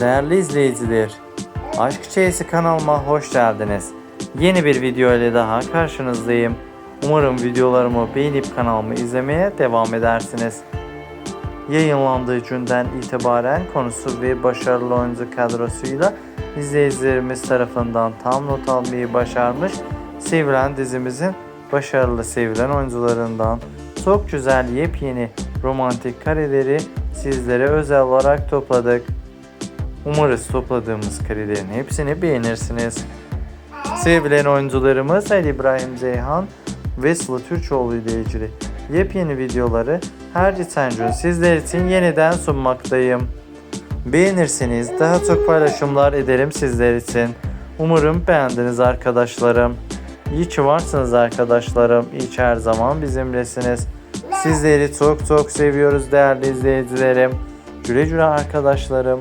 Değerli izleyiciler, Aşk Çeyisi kanalıma hoş geldiniz. Yeni bir video ile daha karşınızdayım. Umarım videolarımı beğenip kanalımı izlemeye devam edersiniz. Yayınlandığı günden itibaren konusu ve başarılı oyuncu kadrosuyla izleyicilerimiz tarafından tam not almayı başarmış sevilen dizimizin başarılı sevilen oyuncularından çok güzel yepyeni romantik kareleri sizlere özel olarak topladık. Umarız topladığımız karelerin hepsini beğenirsiniz. Sevilen oyuncularımız Ali İbrahim Ceyhan ve Sıla Türkoğlu ile ilgili yepyeni videoları her geçen gün sizler için yeniden sunmaktayım. Beğenirseniz daha çok paylaşımlar ederim sizler için. Umarım beğendiniz arkadaşlarım. İyi ki varsınız arkadaşlarım. İyi ki her zaman bizimlesiniz. Sizleri çok çok seviyoruz değerli izleyicilerim. Güle güle arkadaşlarım.